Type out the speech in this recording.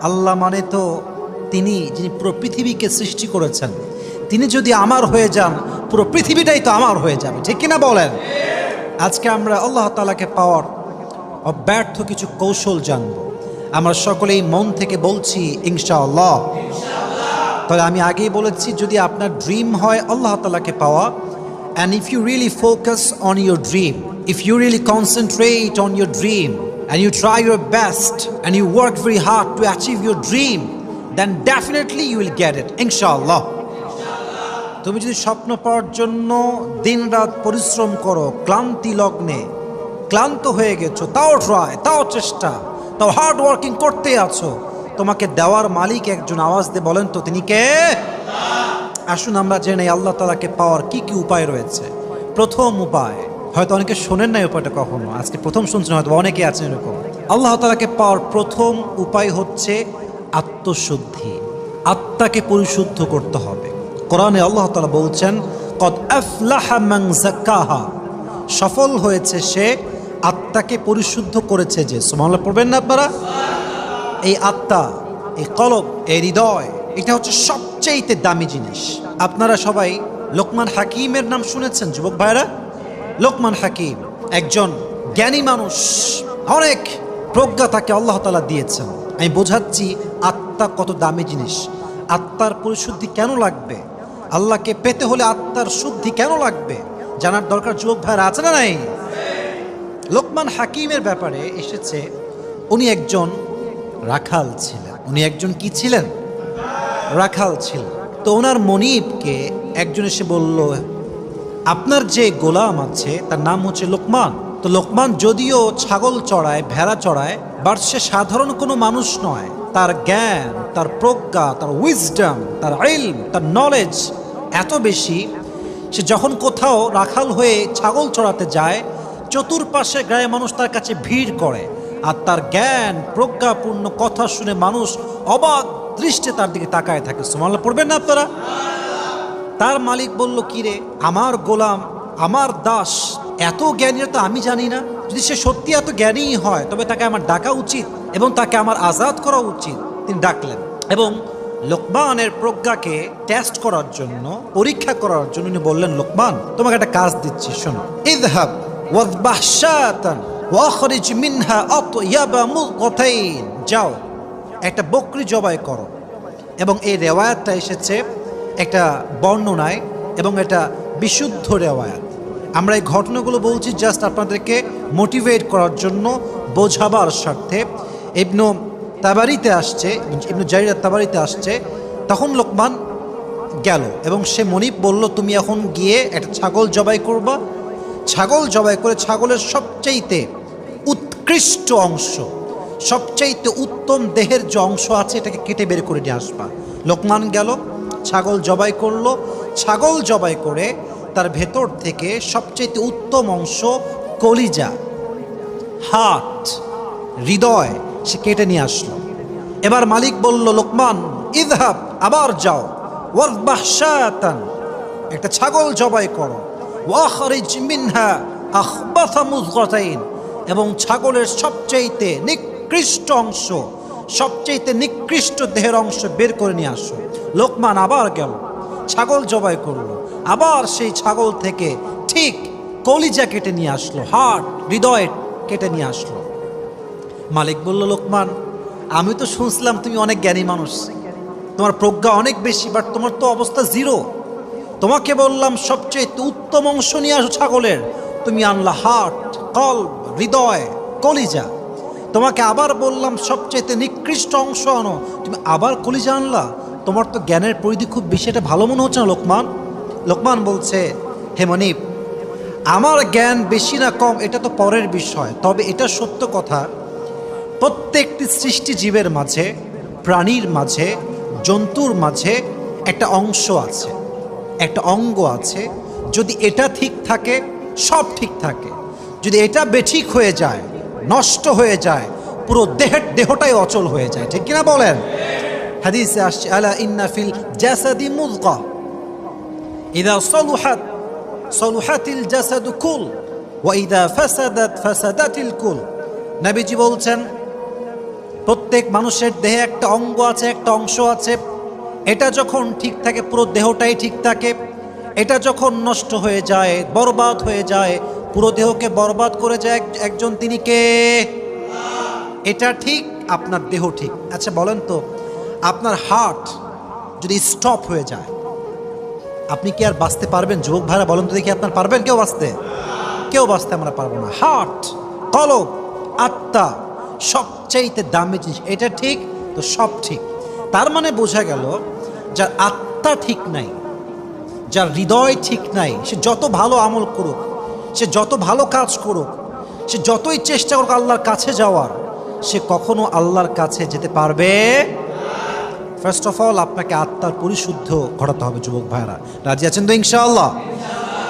আল্লাহ মানে তো তিনি যিনি পুরো পৃথিবীকে সৃষ্টি করেছেন। তিনি যদি আমার হয়ে যান, পুরো পৃথিবীটাই তো আমার হয়ে যাবে। ঠিক কিনা বলেন? আজকে আমরা আল্লাহ তালাকে পাওয়ার অব্যর্থ কিছু কৌশল জানব। আমরা সকলেই মন থেকে বলছি, ইনশাআল্লাহ। তবে আমি আগেই বলেছি, যদি আপনার ড্রিম হয় আল্লাহ তালাকে পাওয়া and if you really focus on your dream if you really concentrate on your dream and you try your best and you work very hard to achieve your dream, then definitely you will get it, inshallah. তুমি যদি স্বপ্ন পাওয়ার জন্য দিনরাত পরিশ্রম করো ক্লান্তি লগ্নে ক্লান্ত হয়ে গেছো তাও ট্রাই তাও চেষ্টা তাও হার্ড ওয়ার্কিং করতে আছো তোমাকে দেওয়ার মালিক একজন আওয়াজ দিয়ে বলেন তো তিনি কে আসুন আমরা জেনে আল্লাহ তালাকে পাওয়ার কি কি উপায় রয়েছে প্রথম উপায় হয়তো অনেকে শোনেন নাই উপায়টা কখনো। আজকে প্রথম শুনছেন হয়তো অনেকে আছেন এরকম। আল্লাহ তালাকে পাওয়ার প্রথম উপায় হচ্ছে আত্মশুদ্ধি। আত্মাকে পরিশুদ্ধ করতে হবে। কোরআনে আল্লাহ তালা বলছেন, কদ সফল হয়েছে সে আত্মাকে পরিশুদ্ধ করেছে যে। সুমাল্লাহ পড়বেন না আপনারা? এই আত্মা, এই কলব, এই হৃদয়, এটা হচ্ছে সবচেয়েতে দামি জিনিস। আপনারা সবাই লোকমান হাকিমের নাম শুনেছেন, যুবক ভাইরা লোকমান হাকিম, একজন জ্ঞানী মানুষ, অনেক প্রজ্ঞা তাকে আল্লাহ তালা দিয়েছেন। আমি বোঝাচ্ছি আত্মা কত দামি জিনিস। আত্মার পরিশুদ্ধি কেন লাগবে? আল্লাহকে পেতে হলে আত্মার শুদ্ধি কেন লাগবে? জানার দরকার যুবক ভাইরা আছে না নাই? লোকমান হাকিমের ব্যাপারে এসেছে, উনি একজন রাখাল ছিলেন। উনি একজন কি ছিলেন? রাখাল ছিলেন। তো ওনার মনিবকে একজন এসে বলল আপনার যে গোলাম আছে, তার নাম হচ্ছে লোকমান। তো লোকমান যদিও ছাগল চড়ায়, ভেড়া চড়ায়, বাট সে সাধারণ কোনো মানুষ নয়। তার জ্ঞান, তার প্রজ্ঞা, তার উইজডম তার ইলম তার নলেজ এত বেশি, সে যখন কোথাও রাখাল হয়ে ছাগল চড়াতে যায়, চতুর্পাশে গায়ে মানুষ তার কাছে ভিড় করে। আর তার জ্ঞান, প্রজ্ঞাপূর্ণ কথা শুনে মানুষ অবাক দৃষ্টে তার দিকে তাকায় থাকে। সুমাল্লা পড়বেন না আপনারা? তার মালিক বলল কি রে আমার গোলাম, আমার দাস, এত জ্ঞানীরা তো আমি জানি না। যদি সে সত্যি এত জ্ঞানীই হয়, তবে তাকে আমার ডাকা উচিত এবং তাকে আমার আজাদ করা উচিত। তিনি ডাকলেন এবং লোকমানের প্রজ্ঞাকে টেস্ট করার জন্য, পরীক্ষা করার জন্য উনি বললেন, লোকমান, তোমাকে একটা কাজ দিচ্ছি, শোনো। ইদহাব ওয়াদবাহ শাতান ওয়াখরিজ মিনহা আতয়াবা মুগতাইন যাও, একটা বকরি জবাই করো। এবং এই রেওয়ায়াতটা এসেছে একটা বর্ণনায় এবং এটা বিশুদ্ধ রেওয়ায়াত। আমরা এই ঘটনাগুলো বলছি জাস্ট আপনাদেরকে মোটিভেট করার জন্য বোঝাবার স্বার্থে। ইবনু তাবারিতে আসছে, ইবনু জারিরা তাবারিতে আসছে, তখন লোকমান গেল এবং সে মনিব বলল, তুমি এখন গিয়ে একটা ছাগল জবাই করবা। ছাগল জবাই করে ছাগলের সবচাইতে উৎকৃষ্ট অংশ, সবচাইতে উত্তম দেহের যে অংশ আছে, এটাকে কেটে বের করে নিয়ে আসবা। লোকমান গেল ছাগল জবাই করল। ছাগল জবাই করে তার ভেতর থেকে সবচাইতে উত্তম অংশ কলিজা হাট হৃদয় সে কেটে নিয়ে আসলো। এবার মালিক বলল, লোকমান ইদহাব আবার যাও। ওয়াজবাহ একটা ছাগল জবাই করো। এবং ছাগলের সবচাইতে নিকৃষ্ট অংশ, সবচাইতে নিকৃষ্ট দেহের অংশ বের করে নিয়ে আসো। লোকমান আবার গেল ছাগল জবাই করল। আবার সেই ছাগল থেকে ঠিক কলিজা কেটে নিয়ে আসলো হার্ট হৃদয় কেটে নিয়ে আসলো। মালিক বলল, লোকমান, আমি তো শুনছিলাম তুমি অনেক জ্ঞানী মানুষ। তোমার প্রজ্ঞা অনেক বেশি বাট তোমার তো অবস্থা জিরো তোমাকে বললাম, সবচেয়ে উত্তম অংশ নিয়ে আসো ছাগলের। তুমি আনলা হার্ট কল হৃদয়, কলিজা। তোমাকে আবার বললাম, সবচেয়ে নিকৃষ্ট অংশ আনো। তুমি আবার কলিজা আনলা? তোমার তো জ্ঞানের পরিধি খুব বেশি। এটা ভালো মনে হচ্ছে না, লোকমান? লোকমান বলছে, হে মনিব, আমার জ্ঞান বেশি না কম, এটা তো পরের বিষয়। তবে এটা সত্য কথা, প্রত্যেকটি সৃষ্টি জীবের মাঝে, প্রাণীর মাঝে, জন্তুর মাঝে একটা অংশ আছে, একটা অঙ্গ আছে। যদি এটা ঠিক থাকে, সব ঠিক থাকে। যদি এটা বেঠিক হয়ে যায়, নষ্ট হয়ে যায়, পুরো দেহের দেহটাই অচল হয়ে যায়। ঠিক কিনা বলেন? হাদিসে আসছে, আলা ইন্না ফিল জাসাদি মুদগা। ইদা সলুহাত, সলুহাতিল জাসাদু কুল, ওয়া ইদা ফাসাদাত ফাসাদাতিল কুল। নবীজি বলছেন, প্রত্যেক মানুষের দেহে একটা অঙ্গ আছে, একটা অংশ আছে। এটা যখন ঠিক থাকে, পুরো দেহটাই ঠিক থাকে। এটা যখন নষ্ট হয়ে যায়, বরবাদ হয়ে যায়, পুরো দেহকে বরবাদ করে যায় একজন তিনি কে? এটা ঠিক, আপনার দেহ ঠিক। আচ্ছা বলেন তো আপনার হার্ট যদি স্টপ হয়ে যায়, আপনি কি আর বাঁচতে পারবেন? যুবক ভাইরা, বলেন তো দেখি আপনার পারবেন কেউ বাঁচতে? কেউ বাঁচতে আমরা পারব না। হার্ট কলব, আত্মা সবচাইতে দামি জিনিস। এটা ঠিক তো সব ঠিক? তার মানে বোঝা গেল, যার আত্মা ঠিক নাই, যার হৃদয় ঠিক নাই, সে যত ভালো আমল করুক, সে যত ভালো কাজ করুক, সে যতই চেষ্টা করুক আল্লাহর কাছে যাওয়ার, সে কখনো আল্লাহর কাছে যেতে পারবে ফার্স্ট অফ অল আপনাকে আত্মার পরিশুদ্ধ ঘটাতে হবে যুবক ভাইরা রাজি আছেন তো ইনশাআল্লাহ?